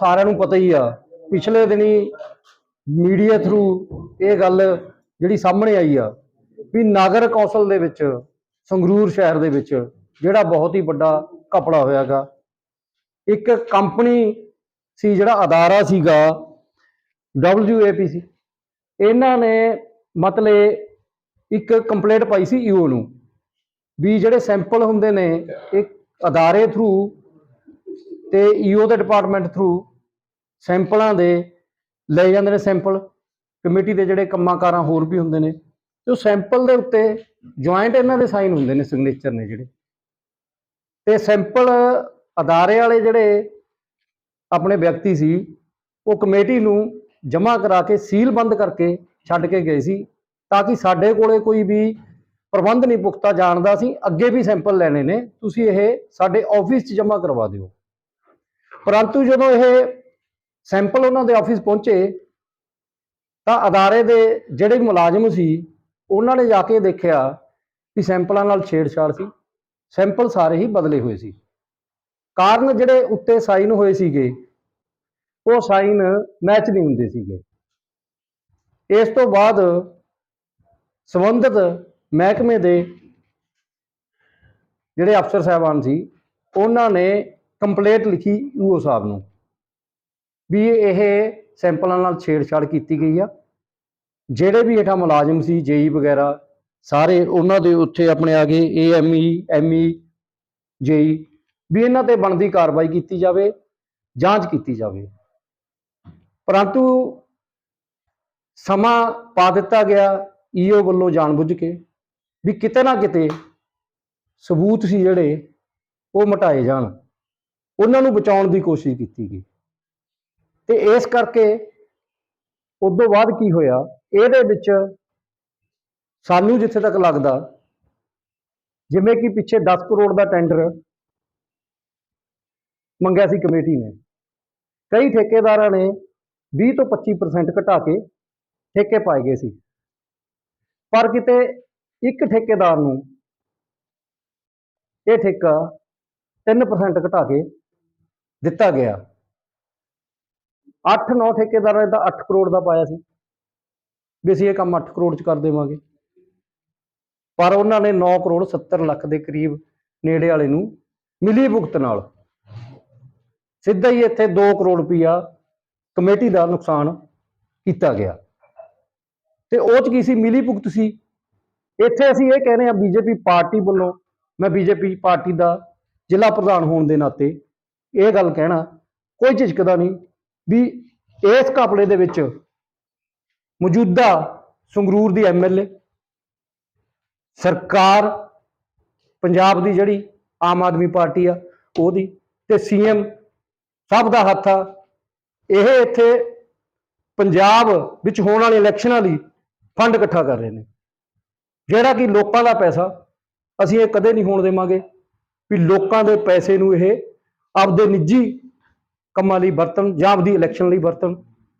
ਸਾਰਿਆਂ ਨੂੰ ਪਤਾ ਹੀ ਆ। ਪਿਛਲੇ ਦਿਨੀ ਮੀਡੀਆ ਥਰੂ ਇਹ ਗੱਲ ਜਿਹੜੀ ਸਾਹਮਣੇ ਆਈ ਆ ਵੀ ਨਗਰ ਕੌਂਸਲ ਦੇ ਵਿੱਚ, ਸੰਗਰੂਰ ਸ਼ਹਿਰ ਦੇ ਵਿੱਚ ਜਿਹੜਾ ਬਹੁਤ ਹੀ ਵੱਡਾ ਕਪੜਾ ਹੋਇਆਗਾ। ਇੱਕ ਕੰਪਨੀ ਸੀ ਜਿਹੜਾ ਅਦਾਰਾ ਸੀਗਾ WAPC ਇਹਨਾਂ ਨੇ ਮਤਲਬ ਇੱਕ ਕੰਪਲੇਂਟ ਪਾਈ ਸੀ ਈਓ ਨੂੰ ਵੀ ਜਿਹੜੇ ਸੈਂਪਲ ਹੁੰਦੇ ਨੇ, ਇੱਕ ਅਦਾਰੇ ਥਰੂ ਤੇ ਈਓ ਦੇ ਡਿਪਾਰਟਮੈਂਟ ਥਰੂ ਸੈਂਪਲਾਂ ਦੇ ਲਏ ਜਾਂਦੇ ਨੇ ਸੈਂਪਲ ਕਮੇਟੀ ਦੇ ਜਿਹੜੇ ਕੰਮਾਂਕਾਰਾਂ ਹੋਰ ਵੀ ਹੁੰਦੇ ਨੇ, ਤੇ ਉਹ ਸੈਂਪਲ ਦੇ ਉੱਤੇ ਜੁਆਇੰਟ ਇਹਨਾਂ ਦੇ ਸਾਈਨ ਹੁੰਦੇ ਨੇ ਸਿਗਨੇਚਰ ਨੇ ਜਿਹੜੇ। ਤੇ ਸੈਂਪਲ ਅਦਾਰੇ ਵਾਲੇ ਜਿਹੜੇ ਆਪਣੇ ਵਿਅਕਤੀ ਸੀ, ਉਹ ਕਮੇਟੀ ਨੂੰ ਜਮ੍ਹਾਂ ਕਰਾ ਕੇ ਸੀਲ ਬੰਦ ਕਰਕੇ ਛੱਡ ਕੇ ਗਏ ਸੀ, ਤਾਂ ਕਿ ਸਾਡੇ ਕੋਲੇ ਕੋਈ ਵੀ ਪ੍ਰਬੰਧ ਨਹੀਂ ਪੁਖਤਾ, ਜਾਣਦਾ ਸੀ, ਅੱਗੇ ਵੀ ਸੈਂਪਲ ਲੈਣੇ ਨੇ, ਤੁਸੀਂ ਇਹ ਸਾਡੇ ਆਫਿਸ 'ਚ ਜਮ੍ਹਾਂ ਕਰਵਾ ਦਿਓ। ਪਰੰਤੂ ਜਦੋਂ ਇਹ ਸੈਂਪਲ ਉਹਨਾਂ ਦੇ ਆਫਿਸ ਪਹੁੰਚੇ, ਤਾਂ ਅਦਾਰੇ ਦੇ ਜਿਹੜੇ ਮੁਲਾਜ਼ਮ ਸੀ, ਉਹਨਾਂ ਨੇ ਜਾ ਕੇ ਦੇਖਿਆ ਕਿ ਸੈਂਪਲਾਂ ਨਾਲ ਛੇੜਛਾੜ ਸੀ। ਸੈਂਪਲ ਸਾਰੇ ਹੀ ਬਦਲੇ ਹੋਏ ਸੀ। ਕਾਰਨ ਜਿਹੜੇ ਉੱਤੇ ਸਾਈਨ ਹੋਏ ਸੀਗੇ, ਉਹ ਸਾਈਨ ਮੈਚ ਨਹੀਂ ਹੁੰਦੇ ਸੀਗੇ। ਇਸ ਤੋਂ ਬਾਅਦ ਸੰਬੰਧਿਤ ਮਹਿਕਮੇ ਦੇ ਜਿਹੜੇ ਅਫਸਰ ਸਾਹਿਬਾਨ ਸੀ, ਉਹਨਾਂ ਨੇ ਕੰਪਲੇਂਟ ਲਿਖੀ ਯੂਓ ਸਾਹਿਬ ਨੂੰ ਵੀ ਇਹ ਸੈਂਪਲਾਂ ਨਾਲ ਛੇੜਛਾੜ ਕੀਤੀ ਗਈ ਆ। ਜਿਹੜੇ ਵੀ ਹੇਠਾਂ ਮੁਲਾਜ਼ਮ ਸੀ, ਜੇਈ ਵਗੈਰਾ, ਸਾਰੇ ਉਹਨਾਂ ਦੇ ਉੱਥੇ ਆਪਣੇ ਆ ਗਏ ਏਐਮਈ ਐਮਈ ਜੇਈ ਵੀ ਇਹਨਾਂ ਤੇ ਬਣਦੀ ਕਾਰਵਾਈ ਕੀਤੀ ਜਾਵੇ, ਜਾਂਚ ਕੀਤੀ ਜਾਵੇ। ਪਰੰਤੂ ਸਮਾਂ ਪਾ ਦਿੱਤਾ ਗਿਆ ਈਓ ਵੱਲੋਂ ਜਾਣਬੁੱਝ ਕੇ ਵੀ ਕਿਤੇ ਨਾ ਕਿਤੇ ਸਬੂਤ ਸੀ ਜਿਹੜੇ ਉਹ ਮਟਾਏ ਜਾਣ। ਉਹਨਾਂ ਨੂੰ ਬਚਾਉਣ ਦੀ ਕੋਸ਼ਿਸ਼ ਕੀਤੀ ਗਈ। ਤੇ ਇਸ ਕਰਕੇ ਉਦੋਂ ਬਾਅਦ ਕੀ ਹੋਇਆ? ਇਹਦੇ ਵਿੱਚ ਸਾਨੂੰ ਜਿੱਥੇ ਤੱਕ ਲੱਗਦਾ, ਜਿਵੇਂ ਕਿ ਪਿੱਛੇ 10 ਕਰੋੜ ਦਾ ਟੈਂਡਰ ਮੰਗਿਆ ਸੀ ਕਮੇਟੀ ਨੇ। ਕਈ ਠੇਕੇਦਾਰਾਂ ਨੇ 20 ਤੋਂ 25% ਘਟਾ ਕੇ ਠੇਕੇ ਪਾਏ ਗਏ ਸੀ। ਪਰ ਕਿਤੇ ਇੱਕ ਠੇਕੇਦਾਰ ਨੂੰ ਇਹ ਠੇਕਾ 3% ਘਟਾ ਕੇ ਦਿੱਤਾ ਗਿਆ। 8-9 ਠੇਕੇਦਾਰਾਂ ਨੇ ਤਾਂ 8 ਕਰੋੜ ਦਾ ਪਾਇਆ ਸੀ। ਵੀ ਅਸੀਂ ਇਹ ਕੰਮ 8 ਕਰੋੜ ਚ ਕਰ ਦੇਵਾਂਗੇ। ਪਰ ਉਹਨਾਂ ਨੇ 9 ਕਰੋੜ 70 ਲੱਖ ਦੇ ਕਰੀਬ ਨੇੜੇ ਵਾਲੇ ਨੂੰ ਮਿਲੀ ਭੁਗਤ ਨਾਲ। ਸਿੱਧਾ ਹੀ ਇੱਥੇ 2 ਕਰੋੜ ਰੁਪਈਆ ਕਮੇਟੀ ਦਾ ਨੁਕਸਾਨ ਕੀਤਾ ਗਿਆ। ਤੇ ਉਹ ਚ ਕੀ ਸੀ? ਮਿਲੀ ਭੁਗਤ ਸੀ। ਇੱਥੇ ਅਸੀਂ ਇਹ ਕਹਿ ਰਹੇ ਹਾਂ, ਬੀਜੇਪੀ ਪਾਰਟੀ ਵੱਲੋਂ, ਮੈਂ ਬੀਜੇਪੀ ਪਾਰਟੀ ਦਾ ਜ਼ਿਲ੍ਹਾ ਪ੍ਰਧਾਨ ਹੋਣ ਦੇ ਨਾਤੇ ਇਹ ਗੱਲ ਕਹਿਣਾ ਕੋਈ ਝਿਜਕਦਾ ਨਹੀਂ ਵੀ ਇਸ ਘਪਲੇ ਦੇ ਵਿੱਚ ਮੌਜੂਦਾ ਸੰਗਰੂਰ ਦੀ ਐਮਐਲਏ ਸਰਕਾਰ ਪੰਜਾਬ ਦੀ ਜਿਹੜੀ ਆਮ ਆਦਮੀ ਪਾਰਟੀ ਆ ਉਹਦੀ ਤੇ ਸੀਐਮ ਸਭ ਦਾ ਹੱਥ ਆ। ਇਹ ਇੱਥੇ ਪੰਜਾਬ ਵਿੱਚ ਹੋਣ ਵਾਲੇ ਇਲੈਕਸ਼ਨਾਂ ਲਈ ਫੰਡ ਇਕੱਠਾ ਕਰ ਰਹੇ ਨੇ। ਜਿਹੜਾ ਕਿ ਲੋਕਾਂ ਦਾ ਪੈਸਾ ਅਸੀਂ ਇਹ ਕਦੇ ਨਹੀਂ ਹੋਣ ਦੇਵਾਂਗੇ ਵੀ ਲੋਕਾਂ ਦੇ ਪੈਸੇ ਨੂੰ ਇਹ ਆਪਦੇ ਨਿੱਜੀ ਕੰਮਾਂ ਲਈ ਵਰਤਣ ਜਾਂ ਆਪਦੀ ਇਲੈਕਸ਼ਨ ਲਈ ਵਰਤਣ।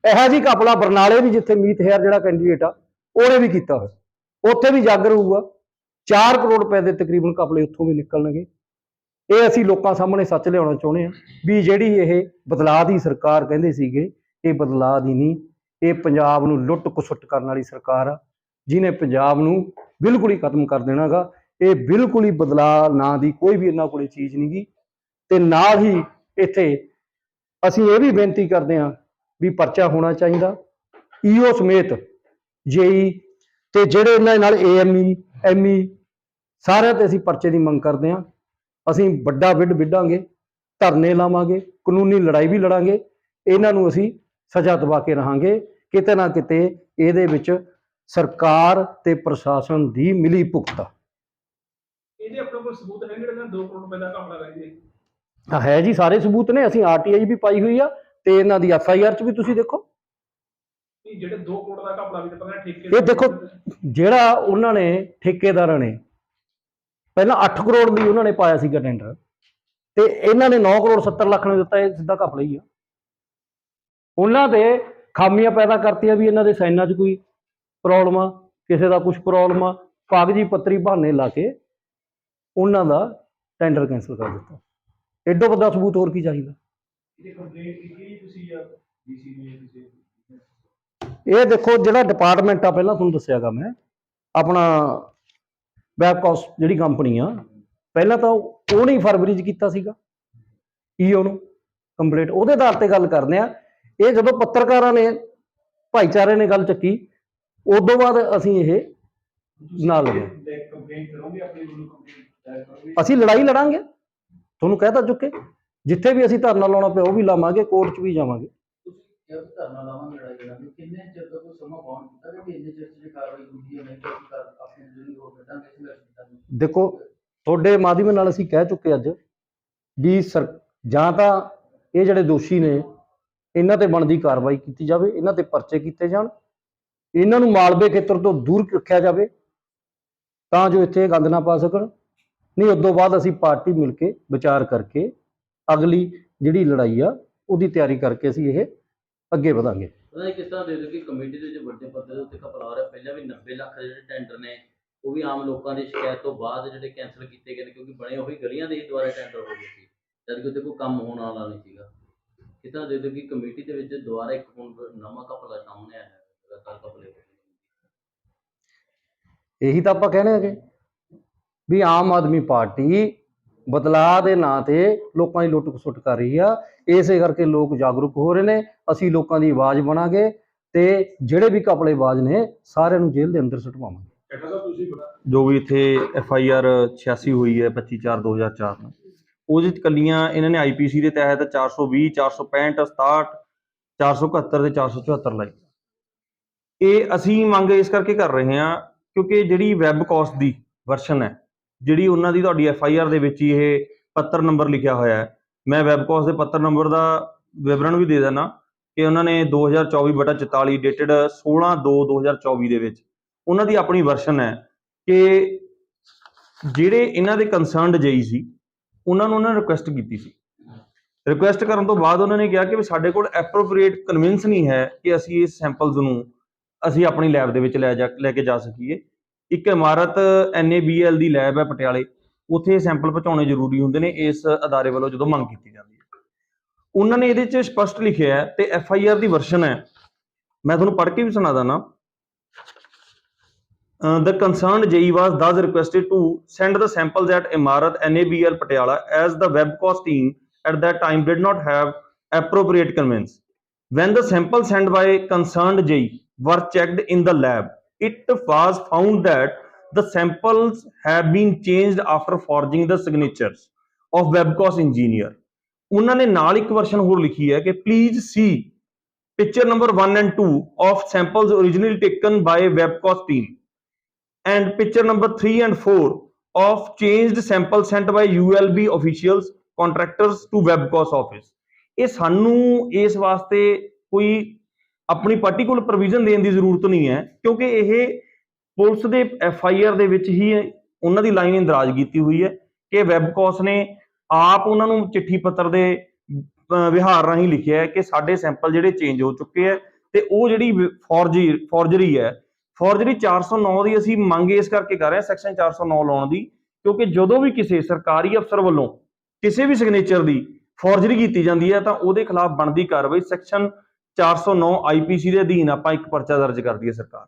ਇਹੋ ਜਿਹੀ ਘਪਲਾ ਬਰਨਾਲੇ ਵੀ ਜਿੱਥੇ ਮੀਤ ਹੈਰ ਜਿਹੜਾ ਕੈਂਡੀਡੇਟ ਆ, ਉਹਨੇ ਵੀ ਕੀਤਾ ਹੋਇਆ। ਉੱਥੇ ਵੀ ਜਾਗਰ ਹੋਊਗਾ। 4 ਕਰੋੜ ਰੁਪਏ ਦੇ ਤਕਰੀਬਨ ਘਪਲੇ ਉੱਥੋਂ ਵੀ ਨਿਕਲਣਗੇ। ਇਹ ਅਸੀਂ ਲੋਕਾਂ ਸਾਹਮਣੇ ਸੱਚ ਲਿਆਉਣਾ ਚਾਹੁੰਦੇ ਹਾਂ ਵੀ ਜਿਹੜੀ ਇਹ ਬਦਲਾਅ ਦੀ ਸਰਕਾਰ ਕਹਿੰਦੇ ਸੀਗੇ, ਇਹ ਬਦਲਾਅ ਦੀ ਨਹੀਂ। ਇਹ ਪੰਜਾਬ ਨੂੰ ਲੁੱਟ ਕੁਸੁੱਟ ਕਰਨ ਵਾਲੀ ਸਰਕਾਰ ਆ ਜਿਨੇ ਪੰਜਾਬ ਨੂੰ ਬਿਲਕੁਲ ਹੀ ਖਤਮ ਕਰ ਦੇਣਾਗਾ। ਇਹ ਬਿਲਕੁਲ ਹੀ ਬਦਲਾਅ ਨਾਂ ਦੀ ਕੋਈ ਵੀ ਇਹਨਾਂ ਕੋਲੇ ਚੀਜ਼ ਨਹੀਂਗੀ ਤੇ ਨਾਲ ਹੀ ਇੱਥੇ ਅਸੀਂ ਇਹ ਵੀ ਬੇਨਤੀ ਕਰਦੇ ਹਾਂ ਵੀ ਪਰਚਾ ਹੋਣਾ ਚਾਹੀਦਾ। ਈਓ ਸਮੇਤ ਜੇਈ ਤੇ ਜਿਹੜੇ ਇਹਨਾਂ ਨਾਲ ਏਐਮਈ, ਐਮਈ ਸਾਰਿਆਂ ਤੇ ਅਸੀਂ ਪਰਚੇ ਦੀ ਮੰਗ ਕਰਦੇ ਹਾਂ। ਅਸੀਂ ਵੱਡਾ ਵਿੱਢ ਵਿੱਢਾਂਗੇ, ਧਰਨੇ ਲਾਵਾਂਗੇ, ਕਾਨੂੰਨੀ ਲੜਾਈ ਵੀ ਲੜਾਂਗੇ। ਇਹਨਾਂ ਨੂੰ ਅਸੀਂ ਸਜ਼ਾ ਦਵਾ ਕੇ ਰਹਾਂਗੇ। ਕਿਤੇ ਨਾ ਕਿਤੇ ਇਹਦੇ ਵਿੱਚ ਸਰਕਾਰ ਤੇ ਪ੍ਰਸ਼ਾਸਨ ਦੀ ਮਿਲੀ ਭੁਗਤ ਇਹਦੇ ਆਪਣੇ ਕੋਲ ਸਬੂਤ ਹੈ ਜਿਹੜੇ 2 ਕਰੋੜ ਰੁਪਏ ਦਾ ਘਪਲਾ ਕਰਾਈ ਹਾਂ, ਹੈ ਜੀ ਸਾਰੇ ਸਬੂਤ ਨੇ ਅਸੀਂ ਆਰਟੀਆਈ ਵੀ ਪਾਈ ਹੋਈ ਆ ਤੇ ਇਹਨਾਂ ਦੀ ਐਫਆਈਆਰ ਚ ਵੀ ਤੁਸੀਂ ਦੇਖੋ। ਜਿਹੜੇ 2 ਕਰੋੜ ਦਾ ਘਪਲਾ ਵੀ ਤਾਂ ਪਤਾ ਠੇਕੇ ਇਹ ਦੇਖੋ ਜਿਹੜਾ ਉਹਨਾਂ ਨੇ ਠੇਕੇਦਾਰਾਂ ਨੇ ਪਹਿਲਾਂ 8 ਕਰੋੜ ਦੀ ਉਹਨਾਂ ਨੇ ਪਾਇਆ ਸੀਗਾ ਟੈਂਡਰ ਤੇ ਇਹਨਾਂ ਨੇ 9 ਕਰੋੜ 70 ਲੱਖ ਨੂੰ ਦਿੱਤਾ ਇਹ ਸਿੱਧਾ ਘਪਲਾ ਹੀ ਆ। ਉਹਨਾਂ ਦੇ ਖਾਮੀਆਂ ਪੈਦਾ ਕਰਤੀਆਂ ਵੀ ਇਹਨਾਂ ਦੇ ਸਾਈਨਾਂ 'ਚ ਕੋਈ ਪ੍ਰੋਬਲਮ ਆ ਕਿਸੇ ਦਾ ਕੁਝ ਪ੍ਰੋਬਲਮ ਆ ਕਾਗਜ਼ੀ ਪੱਤਰੀ ਬਹਾਨੇ ਲਾ ਕੇ ਉਹਨਾਂ ਦਾ ਟੈਂਡਰ ਕੈਂਸਲ ਕਰ ਦਿੱਤਾ। ਐਡੋ ਵੱਡਾ ਸਬੂਤ ਹੋਰ ਕੀ ਚਾਹੀਦਾ? ਇਹਦੀ ਕੰਪਲੇਂਟ ਕੀਤੀ ਜੀ ਤੁਸੀਂ ਜਾਂ ਡੀਸੀ ਨੂੰ ਜਾਂ ਕਿਸੇ ਇਹ ਦੇਖੋ ਜਿਹੜਾ ਡਿਪਾਰਟਮੈਂਟ ਆ ਪਹਿਲਾਂ ਤੁਹਾਨੂੰ ਦੱਸਿਆਗਾ ਮੈਂ ਆਪਣਾ ਵੈਬਕਾਸ ਜਿਹੜੀ ਕੰਪਨੀ ਆ ਪਹਿਲਾਂ ਤਾਂ ਉਹ- ਉਹਨੇ ਹੀ ਫਰਵਰੀ 'ਚ ਕੀਤਾ ਸੀਗਾ ਈਓ ਨੂੰ ਕੰਪਲੀਟ ਉਹਦੇ ਆਧਾਰ ਤੇ ਗੱਲ ਕਰਦੇ ਆ ਇਹ ਜਦੋਂ ਪੱਤਰਕਾਰਾਂ ਨੇ ਭਾਈਚਾਰੇ ਨੇ ਗੱਲ ਚੱਕੀ ਉਦੋਂ ਬਾਅਦ ਅਸੀਂ ਇਹ ਨਾਲ ਲਗੇ ਕੰਪਲੇਂਟ ਕਰੋਗੇ ਆਪਣੇ ਵੱਲੋਂ ਕੰਪਲੇਂਟ ਕਰੋਗੇ? ਅਸੀਂ ਲੜਾਈ ਲੜਾਂਗੇ। ਤੁਹਾਨੂੰ ਕਹਿ ਤਾਂ ਚੁੱਕੇ। ਜਿੱਥੇ ਵੀ ਅਸੀਂ ਧਰਨਾ ਲਾਉਣਾ ਪਿਆ ਉਹ ਵੀ ਲਾਵਾਂਗੇ ਕੋਰਟ 'ਚ ਵੀ ਜਾਵਾਂਗੇ। ਤੁਸੀਂ ਜਦ ਧਰਨਾ ਲਾਵਾਂਗੇ ਲੜਾਈ ਲੜਾਂਗੇ। ਕਿੰਨੇ ਚਿਰ ਦਾ ਕੋਈ ਸਮਾਂ ਬਾਉਂਡ ਕੀਤਾ ਕਿ ਇੰਨੇ ਚਿਰ 'ਚ ਜੇ ਕਾਰਵਾਈ ਹੁੰਦੀ ਹੈ? ਨਹੀਂ ਤਾਂ ਅਸੀਂ ਕਰ ਆਪਣੀ ਜਿਹੜੀ ਹੋਰ ਕੱਢਾਂਗੇ ਸੰਘਰਸ਼ ਕੱਢਾਂਗੇ ਦੇਖੋ ਤੁਹਾਡੇ ਮਾਧਿਅਮ ਨਾਲ ਅਸੀਂ ਕਹਿ ਚੁੱਕੇ ਅੱਜ ਵੀ ਸਰ ਜਾਂ ਤਾਂ ਇਹ ਜਿਹੜੇ ਦੋਸ਼ੀ ਨੇ ਇਹਨਾਂ ਤੇ ਬਣਦੀ ਕਾਰਵਾਈ ਕੀਤੀ ਜਾਵੇ ਇਹਨਾਂ ਤੇ ਪਰਚੇ ਕੀਤੇ ਜਾਣ ਇਹਨਾਂ ਨੂੰ ਮਾਲਵੇ ਖੇਤਰ ਤੋਂ ਦੂਰ ਰੱਖਿਆ ਜਾਵੇ ਤਾਂ ਜੋ ਇੱਥੇ ਗੰਦ ਨਾ ਪਾ ਸਕਣ। ਨਹੀਂ ਉਦੋਂ ਬਾਅਦ ਅਸੀਂ ਪਾਰਟੀ ਮਿਲ ਕੇ ਵਿਚਾਰ ਕਰਕੇ ਅਗਲੀ ਜਿਹੜੀ ਲੜਾਈ ਆ ਉਹਦੀ ਤਿਆਰੀ ਕਰਕੇ ਅਸੀਂ ਇਹ ਅੱਗੇ ਵਧਾਂਗੇ। ਉਹਦਾ ਕਿਸ ਤਰ੍ਹਾਂ ਦੇ ਦਿਓ ਕਿ ਕਮੇਟੀ ਦੇ ਵਿੱਚ ਵੱਡੇ ਪੱਧਰ ਦੇ ਉੱਤੇ ਘਪਲਾ ਰਿਹਾ। ਪਹਿਲਾਂ ਵੀ 90 ਲੱਖ ਦੇ ਜਿਹੜੇ ਟੈਂਡਰ ਨੇ ਉਹ ਵੀ ਆਮ ਲੋਕਾਂ ਦੀ ਸ਼ਿਕਾਇਤ ਤੋਂ ਬਾਅਦ ਜਿਹੜੇ ਕੈਂਸਲ ਕੀਤੇ ਗਏ ਨੇ ਕਿਉਂਕਿ ਬਣੇ ਉਹੀ ਗਲੀਆਂ ਦੇ ਹੀ ਦੁਆਰਾ ਟੈਂਡਰ ਹੋ ਗਏ ਸੀ। ਜਦ ਕਿ ਉੱਤੇ ਕੋਈ ਕੰਮ ਹੋਣ ਵਾਲਾ ਨਹੀਂ ਸੀਗਾ। ਕਿਸ ਤਰ੍ਹਾਂ ਦੇ ਦਿਓ ਕਿ ਕਮੇਟੀ ਦੇ ਵਿੱਚ ਇੱਕ ਹੁਣ ਨਵਾਂ ਘਪਲਾ ਸਾਹਮਣੇ ਆਇਆ ਹੈ ਲਗਾਤਾਰ ਘਪਲੇ ਇਹੀ ਤਾਂ ਆਪਾਂ ਕਹਿੰਦੇ ਹੈਗੇ। ਵੀ ਆਮ ਆਦਮੀ ਪਾਰਟੀ ਬਦਲਾਅ ਦੇ ਨਾਂ ਤੇ ਲੋਕਾਂ ਦੀ ਲੁੱਟ ਖਸੁੱਟ ਕਰ ਰਹੀ ਆ। ਇਸੇ ਕਰਕੇ ਲੋਕ ਜਾਗਰੂਕ ਹੋ ਰਹੇ ਨੇ। ਅਸੀਂ ਲੋਕਾਂ ਦੀ ਆਵਾਜ਼ ਬਣਾਂਗੇ ਤੇ ਜਿਹੜੇ ਵੀ ਕਪੜੇਬਾਜ਼ ਨੇ ਸਾਰਿਆਂ ਨੂੰ ਜੇਲ੍ਹ ਦੇ ਅੰਦਰ ਸੁੱਟਵਾਵਾਂਗੇ। ਜੋ ਵੀ ਇੱਥੇ ਐਫ ਆਈ ਆਰ 86 ਹੋਈ ਹੈ 25 4 2004 ਨੂੰ। ਉਹਦੇ ਚ ਕੱਲੀਆਂ ਇਹਨਾਂ ਨੇ ਆਈਪੀਸੀ ਦੇ ਤਹਿਤ 420 465 67 471 ਤੇ 474 ਲਾਈ। ਇਹ ਅਸੀਂ ਮੰਗ ਇਸ ਕਰਕੇ ਕਰ ਰਹੇ ਹਾਂ ਕਿਉਂਕਿ ਜਿਹੜੀ ਵੈਬ ਕਾਸਟ ਦੀ ਵਰਸ਼ਨ ਹੈ ਜਿਹੜੀ ਉਹਨਾਂ ਦੀ ਤੁਹਾਡੀ ਐਫ ਆਈ ਆਰ ਦੇ ਵਿੱਚ ਹੀ ਇਹ ਪੱਤਰ ਨੰਬਰ ਲਿਖਿਆ ਹੋਇਆ ਹੈ। ਮੈਂ ਵੈਬਕੋਸ ਦੇ ਪੱਤਰ ਨੰਬਰ ਦਾ ਵਿਵਰਣ ਵੀ ਦੇ ਦਿੰਦਾ ਕਿ ਉਹਨਾਂ ਨੇ 2024/44 ਡੇਟਡ 16/2/2024 ਦੇ ਵਿੱਚ ਉਹਨਾਂ ਦੀ ਆਪਣੀ ਵਰਸ਼ਨ ਹੈ ਕਿ ਜਿਹੜੇ ਇਹਨਾਂ ਦੇ ਕੰਸਰਨਡ ਜਈ ਸੀ, ਉਹਨਾਂ ਨੂੰ ਉਹਨਾਂ ਨੇ ਰਿਕੁਐਸਟ ਕੀਤੀ ਸੀ। ਰਿਕੁਐਸਟ ਕਰਨ ਤੋਂ ਬਾਅਦ ਉਹਨਾਂ ਨੇ ਕਿਹਾ ਕਿ ਵੀ ਸਾਡੇ ਕੋਲ ਐਪਰੋਪ੍ਰੀਏਟ ਕਨਵਿੰਸ ਨਹੀਂ ਹੈ ਕਿ ਅਸੀਂ ਇਸ ਸੈਂਪਲਸ ਨੂੰ ਅਸੀਂ ਆਪਣੀ ਲੈਬ ਦੇ ਵਿੱਚ ਲੈ ਜਾ, ਲੈ ਕੇ ਜਾ ਸਕੀਏ। ਇੱਕ ਇਮਾਰਤ NABL ਦੀ ਲੈਬ ਹੈ ਪਟਿਆਲੇ ਉੱਥੇ ਸੈਂਪਲ ਪਹੁੰਚਾਉਣੇ ਜ਼ਰੂਰੀ ਹੁੰਦੇ ਨੇ ਇਸ ਅਦਾਰੇ ਵੱਲੋਂ ਜਦੋਂ ਮੰਗ ਕੀਤੀ ਜਾਂਦੀ ਹੈ ਉਹਨਾਂ ਨੇ ਇਹਦੇ 'ਚ ਸਪਸ਼ਟ ਲਿਖਿਆ ਹੈ ਤੇ ਐਫ ਆਈ ਆਰ ਦੀ ਵਰਸ਼ਨ ਹੈ ਮੈਂ ਤੁਹਾਨੂੰ ਪੜ੍ਹ ਕੇ ਵੀ ਸੁਣਾ ਦਾਂ Uh, the concerned JE was thus requested to send the samples at Imarat NABL Patiala as the webcast team at that time did not have appropriate conveyance. When the samples sent by concerned JE were checked in the lab, it was found that the samples have been changed after forging the signatures of webcast engineer. ਉਹਨਾਂ ਨੇ ਨਾਲ ਇੱਕ version ਹੋਰ ਲਿਖੀ ਹੈ ਕਿ please see picture number 1 and 2 of samples originally taken by webcast team and picture number 3 and 4 of changed sample sent by ULB officials contractors to webcast office ਇਹ ਸਾਨੂੰ ਇਸ ਵਾਸਤੇ ਕੋਈ ਆਪਣੀ ਪਾਰਟਿਕੂਲਰ ਪ੍ਰੋਵੀਜ਼ਨ ਦੇਣ ਦੀ ਜ਼ਰੂਰਤ ਨਹੀਂ ਹੈ, ਕਿਉਂਕਿ ਇਹ ਪੁਲਿਸ ਦੇ ਐਫ ਆਈ ਆਰ ਦੇ ਵਿੱਚ ਹੀ ਉਹਨਾਂ ਦੀ ਲਾਈਨ ਇੰਦਰਾਜ ਕੀਤੀ ਹੋਈ ਹੈ ਕਿ ਵੈਬਕਾਸ ਨੇ ਆਪ ਉਹਨਾਂ ਨੂੰ ਚਿੱਠੀ ਪੱਤਰ ਦੇ ਵਿਹਾਰ ਰਾਹੀਂ ਲਿਖਿਆ ਹੈ ਕਿ ਸਾਡੇ ਸੈਂਪਲ ਜਿਹੜੇ ਚੇਂਜ ਹੋ ਚੁੱਕੇ ਹੈ ਤੇ ਉਹ ਜਿਹੜੀ ਫੋਰਜੀ ਫੋਰਜਰੀ ਹੈ ਫੋਰਜਰੀ 409 ਦੀ ਅਸੀਂ ਮੰਗ ਇਸ ਕਰਕੇ ਕਰ ਰਹੇ ਹਾਂ ਸੈਕਸ਼ਨ 409 ਲਾਉਣ ਦੀ, ਕਿਉਂਕਿ ਜਦੋਂ ਵੀ ਕਿਸੇ ਸਰਕਾਰੀ ਅਫਸਰ ਵੱਲੋਂ ਕਿਸੇ ਵੀ ਸਿਗਨੇਚਰ ਦੀ ਫੋਰਜਰੀ ਕੀਤੀ ਜਾਂਦੀ ਹੈ, ਤਾਂ ਉਹਦੇ ਖਿਲਾਫ ਬਣਦੀ ਕਾਰਵਾਈ ਸੈਕਸ਼ਨ 409 ਆਈਪੀਸੀ ਦੇ ਅਧੀਨ ਆਪਾਂ ਇੱਕ ਪਰਚਾ ਦਰਜ ਕਰਦੀ ਹੈ ਸਰਕਾਰ।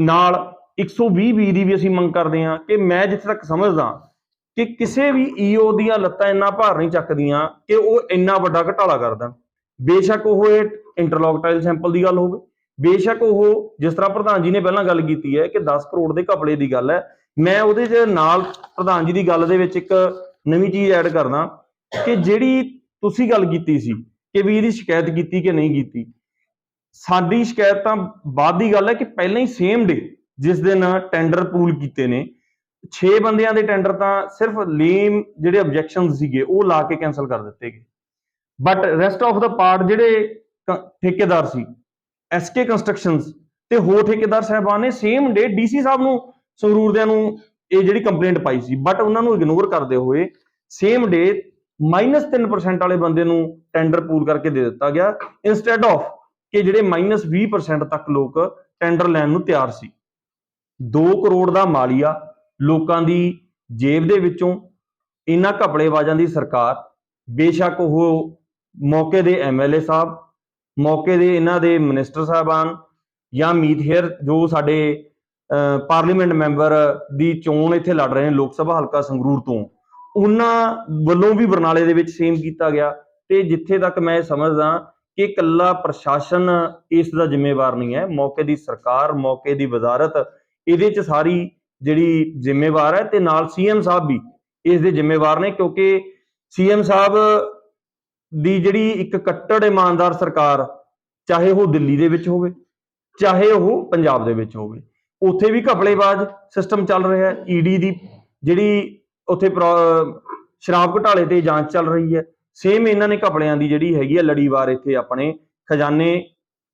ਨਾਲ 120 ਬੀ ਦੀ ਵੀ ਅਸੀਂ ਮੰਗ ਕਰਦੇ ਹਾਂ ਕਿ ਮੈਂ ਜਿੱਥੇ ਤੱਕ ਸਮਝਦਾ ਕਿ ਕਿਸੇ ਵੀ ਈਓ ਦੀਆਂ ਲੱਤਾਂ ਇੰਨਾ ਭਾਰ ਨਹੀਂ ਚੱਕਦੀਆਂ ਕਿ ਉਹ ਇੰਨਾ ਵੱਡਾ ਘਟਾਲਾ ਕਰ ਦੇਣ। ਬੇਸ਼ੱਕ ਉਹ ਇਹ ਇੰਟਰਲੌਕ ਟਾਈਲ ਸੈਂਪਲ ਦੀ ਗੱਲ ਹੋਵੇ। ਬੇਸ਼ੱਕ ਉਹ ਜਿਸ ਤਰ੍ਹਾਂ ਪ੍ਰਧਾਨ ਜੀ ਨੇ ਪਹਿਲਾਂ ਗੱਲ ਕੀਤੀ ਹੈ ਕਿ 10 ਕਰੋੜ ਦੇ ਘਪਲੇ ਦੀ ਗੱਲ ਹੈ। ਮੈਂ ਉਹਦੇ ਚ ਨਾਲ ਪ੍ਰਧਾਨ ਜੀ ਦੀ ਗੱਲ ਦੇ ਵਿੱਚ ਇੱਕ ਨਵੀਂ ਚੀਜ਼ ਐਡ ਕਰਦਾ ਕਿ ਜਿਹੜੀ ਤੁਸੀਂ ਗੱਲ ਕੀਤੀ ਸੀ ਕਿ ਵੀ ਇਹਦੀ ਸ਼ਿਕਾਇਤ ਕੀਤੀ ਕਿ ਨਹੀਂ ਕੀਤੀ। ਸਾਡੀ ਸ਼ਿਕਾਇਤ ਤਾਂ ਬਾਅਦ ਦੀ ਗੱਲ ਹੈ ਕਿ ਪਹਿਲਾਂ ਹੀ ਸੇਮ ਡੇ ਜਿਸ ਦਿਨ ਟੈਂਡਰ ਪੂਲ ਕੀਤੇ ਨੇ 6 ਬੰਦਿਆਂ ਦੇ ਟੈਂਡਰ ਤਾਂ ਸਿਰਫ ਲੇਮ ਜਿਹੜੇ ਆਬਜੈਕਸ਼ਨਸ ਸੀਗੇ ਉਹ ਲਾ ਕੇ ਕੈਨਸਲ ਕਰ ਦਿੱਤੇ ਗਏ। But rest of the part ਜਿਹੜੇ ਠੇਕੇਦਾਰ ਸੀ ਐਸਕੇ ਕੰਸਟਰਕਸ਼ਨਸ ਤੇ ਹੋਰ ਠੇਕੇਦਾਰ ਸਾਹਿਬਾਨ ਨੇ ਸੇਮ ਡੇ ਡੀਸੀ ਸਾਹਿਬ ਨੂੰ ਸੰਗਰੂਰ ਦਿਆਂ ਨੂੰ ਇਹ ਜਿਹੜੀ ਕੰਪਲੇਂਟ ਪਾਈ ਸੀ। ਬਟ ਉਹਨਾਂ ਨੂੰ ਇਗਨੋਰ ਕਰਦੇ ਹੋਏ ਸੇਮ ਡੇ -3% ਵਾਲੇ ਬੰਦੇ ਨੂੰ ਟੈਂਡਰ ਪੂਲ ਕਰਕੇ ਦੇ ਦਿੱਤਾ ਗਿਆ ਇਨਸਟੈਡ ਆਫ ਕਿ ਜਿਹੜੇ -20% ਤੱਕ ਲੋਕ ਟੈਂਡਰ ਲੈਣ ਨੂੰ ਤਿਆਰ ਸੀ। 2 ਕਰੋੜ ਦਾ ਮਾਲੀਆ ਲੋਕਾਂ ਦੀ ਜੇਬ ਦੇ ਵਿੱਚੋਂ ਇਹਨਾਂ ਘਪਲੇਬਾਜ਼ਾਂ ਦੀ ਸਰਕਾਰ, ਬੇਸ਼ੱਕ ਉਹ ਮੌਕੇ ਦੇ ਐਮਐਲਏ ਸਾਹਿਬ, ਮੌਕੇ ਦੇ ਇਹਨਾਂ ਦੇ ਮਿਨਿਸਟਰ ਸਾਹਿਬਾਨ ਜਾਂ ਮੀਤ ਹੇਅਰ, ਜੋ ਸਾਡੇ ਪਾਰਲੀਮੈਂਟ ਮੈਂਬਰ ਦੀ ਚੋਣ ਇੱਥੇ ਲੜ ਰਹੇ ਨੇ ਲੋਕ ਸਭਾ ਹਲਕਾ ਸੰਗਰੂਰ ਤੋਂ ਉਹਨਾਂ ਵੱਲੋਂ ਵੀ ਬਰਨਾਲੇ ਦੇ ਵਿੱਚ ਸੇਮ ਕੀਤਾ ਗਿਆ ਤੇ ਜਿੱਥੇ ਤੱਕ ਮੈਂ ਇਹ ਸਮਝਦਾ ਕਿ ਇਕੱਲਾ ਪ੍ਰਸ਼ਾਸਨ ਇਸ ਦਾ ਜ਼ਿੰਮੇਵਾਰ ਨਹੀਂ ਹੈ, ਮੌਕੇ ਦੀ ਸਰਕਾਰ, ਮੌਕੇ ਦੀ ਵਜ਼ਾਰਤ, ਇਹਦੇ 'ਚ ਸਾਰੀ ਜਿਹੜੀ ਜ਼ਿੰਮੇਵਾਰ ਹੈ ਤੇ ਨਾਲ ਸੀਐਮ ਸਾਹਿਬ ਵੀ ਇਸ ਦੇ ਜ਼ਿੰਮੇਵਾਰ ਨੇ ਕਿਉਂਕਿ ਸੀਐਮ ਸਾਹਿਬ ਦੀ ਜਿਹੜੀ ਇੱਕ ਕੱਟੜ ਇਮਾਨਦਾਰ ਸਰਕਾਰ, ਚਾਹੇ ਉਹ ਦਿੱਲੀ ਦੇ ਵਿੱਚ ਹੋਵੇ, ਚਾਹੇ ਉਹ ਪੰਜਾਬ ਦੇ ਵਿੱਚ ਹੋਵੇ, ਉੱਥੇ ਵੀ ਘਪਲੇਬਾਜ਼ ਸਿਸਟਮ ਚੱਲ ਰਿਹਾ ਹੈ ਈਡੀ ਦੀ ਜਿਹੜੀ ਉੱਥੇ ਸ਼ਰਾਬ ਘੁਟਾਲੇ ਤੇ ਜਾਂਚ ਚੱਲ ਰਹੀ ਹੈ। ਸੇਮ ਇਹਨਾਂ ਨੇ ਘਪਲਿਆਂ ਦੀ ਜਿਹੜੀ ਹੈਗੀ ਹੈ ਲੜੀਵਾਰ ਇੱਥੇ ਆਪਣੇ ਖਜ਼ਾਨੇ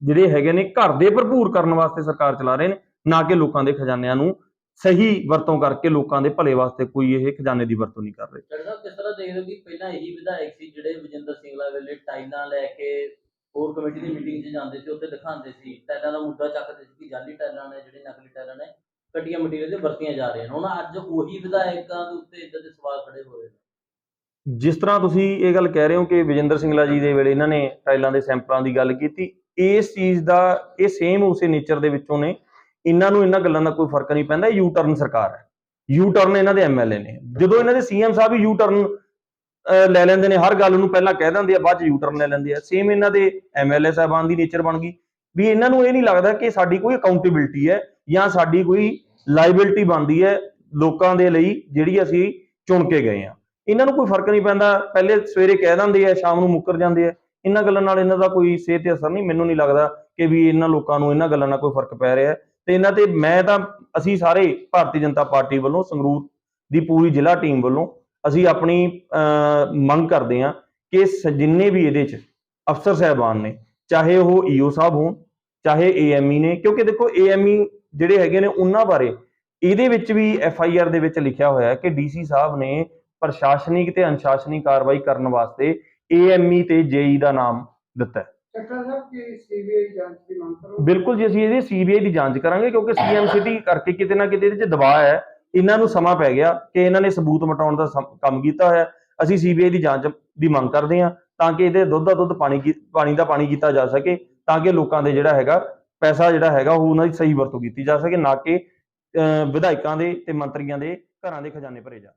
ਜਿਹੜੇ ਹੈਗੇ ਨੇ ਘਰ ਦੇ ਭਰਪੂਰ ਕਰਨ ਵਾਸਤੇ ਸਰਕਾਰ ਚਲਾ ਰਹੇ ਨੇ, ਨਾ ਕਿ ਲੋਕਾਂ ਦੇ ਖਜ਼ਾਨਿਆਂ ਨੂੰ ਸਹੀ ਵਰਤੋਂ ਕਰਕੇ ਲੋਕਾਂ ਦੇ ਭਲੇ ਵਾਸਤੇ ਕੋਈ ਇਹ ਖਜ਼ਾਨੇ ਦੀ ਵਰਤੋਂ ਨਹੀਂ ਕਰ ਰਹੇ। ਡਾਕਟਰ ਸਾਹਿਬ, ਕਿਸ ਤਰ੍ਹਾਂ ਦੇਖਦੇ ਹੋ ਕਿ ਪਹਿਲਾਂ ਇਹੀ ਵਿਧਾਇਕ ਸੀ ਜਿਹੜੇ ਵਜਿੰਦਰ ਸਿੰਘਲਾ ਵੇਲੇ ਟਾਈਲਾਂ ਲੈ ਕੇ ਹੋਰ ਕਮੇਟੀ ਦੀ ਮੀਟਿੰਗ 'ਚ ਜਾਂਦੇ ਸੀ, ਉੱਥੇ ਦਿਖਾਉਂਦੇ ਸੀ, ਟਾਈਲਾਂ ਦਾ ਮੁੱਦਾ ਚੱਕਦੇ ਸੀ ਕਿ ਜਾਲੀ ਟਾਈਲਾਂ ਨੇ, ਜਿਹੜੇ ਨਕਲੀ ਟਾਈਲਾਂ ਨੇ ਕੱਟੀਆਂ ਮਟੀਰੀਅਲ ਤੇ ਵਰਤੀਆਂ ਜਾ ਰਹੀਆਂ ਨੇ। ਹੁਣ ਅੱਜ ਉਹੀ ਵਿਧਾਇਕਾਂ ਦੇ ਉੱਤੇ ਇਦਾਂ ਦੇ ਸਵਾਲ ਖੜੇ ਹੋਏ ਨੇ। ਜਿਸ ਤਰ੍ਹਾਂ ਤੁਸੀਂ ਇਹ ਗੱਲ ਕਹਿ ਰਹੇ ਹੋ ਕਿ ਵਿਜੇਂਦਰ ਸਿੰਘਲਾ ਜੀ ਦੇ ਵੇਲੇ ਇਹਨਾਂ ਨੇ ਟਾਈਲਾਂ ਦੇ ਸੈਂਪਲਾਂ ਦੀ ਗੱਲ ਕੀਤੀ, ਇਸ ਚੀਜ਼ ਦਾ ਇਹ ਸੇਮ ਉਸੇ ਨੇਚਰ ਦੇ ਵਿੱਚੋਂ ਨੇ। ਇਹਨਾਂ ਨੂੰ ਇਹਨਾਂ ਗੱਲਾਂ ਦਾ ਕੋਈ ਫ਼ਰਕ ਨਹੀਂ ਪੈਂਦਾ ਯੂ ਟਰਨ ਸਰਕਾਰ ਹੈ। ਯੂ ਟਰਨ ਇਹਨਾਂ ਦੇ ਐਮਐਲਏ ਨੇ। ਜਦੋਂ ਇਹਨਾਂ ਦੇ ਸੀਐਮ ਸਾਹਿਬ ਯੂ ਟਰਨ ਲੈ ਲੈਂਦੇ ਨੇ, ਹਰ ਗੱਲ ਨੂੰ ਪਹਿਲਾਂ ਕਹਿ ਦਿੰਦੇ ਆ, ਬਾਅਦ ਚ ਯੂ ਟਰਨ ਲੈ ਲੈਂਦੇ ਆ। ਸੇਮ ਇਹਨਾਂ ਦੇ ਐਮਐਲਏ ਸਾਹਿਬਾਨ ਦੀ ਨੇਚਰ ਬਣ ਗਈ। ਵੀ ਇਹਨਾਂ ਨੂੰ ਇਹ ਨਹੀਂ ਲੱਗਦਾ ਕਿ ਸਾਡੀ ਕੋਈ ਅਕਾਊਂਟੇਬਿਲਟੀ ਹੈ। ਜਾਂ ਸਾਡੀ ਕੋਈ ਲਾਇਬਿਲਟੀ ਬਣਦੀ ਹੈ ਲੋਕਾਂ ਦੇ ਲਈ ਜਿਹੜੀ ਅਸੀਂ ਚੁਣ ਕੇ ਗਏ ਆ ਇਹਨਾਂ ਨੂੰ ਕੋਈ ਫ਼ਰਕ ਨਹੀਂ ਪੈਂਦਾ। ਪਹਿਲੇ ਸਵੇਰੇ ਕਹਿ ਦਿੰਦੇ ਆ ਸ਼ਾਮ ਨੂੰ ਮੁੱਕਰ ਜਾਂਦੇ ਆ। ਇਹਨਾਂ ਗੱਲਾਂ ਨਾਲ ਇਹਨਾਂ ਦਾ ਕੋਈ ਸਿਹਤ ਤੇ ਅਸਰ ਨਹੀਂ। ਮੈਨੂੰ ਨਹੀਂ ਲੱਗਦਾ ਕਿ ਵੀ ਇਹਨਾਂ ਲੋਕਾਂ ਨੂੰ ਇਹਨਾਂ ਗੱਲਾਂ ਨਾਲ ਕੋਈ ਫ਼ਰਕ ਪੈ ਰਿਹਾ। ਤੇ ਇਹਨਾਂ ਤੇ ਮੈਂ ਤਾਂ ਅਸੀਂ ਸਾਰੇ ਭਾਰਤੀ ਜਨਤਾ ਪਾਰਟੀ ਵੱਲੋਂ ਸੰਗਰੂਰ ਦੀ ਪੂਰੀ ਜ਼ਿਲ੍ਹਾ ਟੀਮ ਵੱਲੋਂ ਅਸੀਂ ਆਪਣੀ ਅਹ, ਮੰਗ ਕਰਦੇ ਹਾਂ ਕਿ ਜਿੰਨੇ ਵੀ ਇਹਦੇ 'ਚ ਅਫਸਰ ਸਹਿਬਾਨ ਨੇ ਚਾਹੇ ਉਹ ਈਓ ਸਾਹਿਬ ਹੋਣ ਚਾਹੇ ਏਐਮਈ ਨੇ ਕਿਉਂਕਿ ਦੇਖੋ ਏਐਮਈ ਜਿਹੜੇ ਹੈਗੇ ਨੇ ਉਹਨਾਂ ਬਾਰੇ। ਇਹਦੇ ਵਿੱਚ ਵੀ ਐਫਆਈਆਰ ਦੇ ਵਿੱਚ ਲਿਖਿਆ ਹੋਇਆ ਹੈ ਕਿ ਡੀਸੀ ਸਾਹਿਬ ਨੇ ਪ੍ਰਸ਼ਾਸਨਿਕ ਤੇ ਅਨੁਸ਼ਾਸਨਿਕ ਕਾਰਵਾਈ ਕਰਨ ਵਾਸਤੇ ਏਐਮਈ ਤੇ ਜੇਈ ਦਾ ਨਾਮ ਦਿੱਤਾ ਹੈ। ਬਿਲਕੁਲ ਜੀ ਅਸੀਂ ਇਹਦੀ ਸੀਬੀਆਈ ਦੀ ਜਾਂਚ ਕਰਾਂਗੇ ਕਿਉਂਕਿ ਸੀਐਮ ਸਿਟੀ ਕਰਕੇ ਕਿਤੇ ਨਾ ਕਿਤੇ ਇਹਦੇ 'ਚ ਦਬਾਅ ਹੈ। ਇਹਨਾਂ ਨੂੰ ਸਮਾਂ ਪੈ ਗਿਆ ਕਿ ਇਹਨਾਂ ਨੇ ਸਬੂਤ ਮਟਾਉਣ ਦਾ ਕੰਮ ਕੀਤਾ ਹੋਇਆ। ਅਸੀਂ ਸੀਬੀਆਈ ਦੀ ਜਾਂਚ ਦੀ ਮੰਗ ਕਰਦੇ ਹਾਂ ਤਾਂ ਕਿ ਇਹਦੇ ਦੁੱਧ ਦਾ ਦੁੱਧ ਪਾਣੀ ਪਾਣੀ ਦਾ ਪਾਣੀ ਕੀਤਾ ਜਾ ਸਕੇ ਤਾਂ ਕਿ ਲੋਕਾਂ ਦੇ ਜਿਹੜਾ ਹੈਗਾ ਪੈਸਾ ਜਿਹੜਾ ਹੈਗਾ ਉਹ ਉਹਨਾਂ ਦੀ ਸਹੀ ਵਰਤੋਂ ਕੀਤੀ ਜਾ ਸਕੇ ਨਾ ਕਿ ਅਹ, ਵਿਧਾਇਕਾਂ ਦੇ ਤੇ ਮੰਤਰੀਆਂ ਦੇ ਘਰਾਂ ਦੇ ਖਜ਼ਾਨੇ ਭਰੇ ਜਾਣ।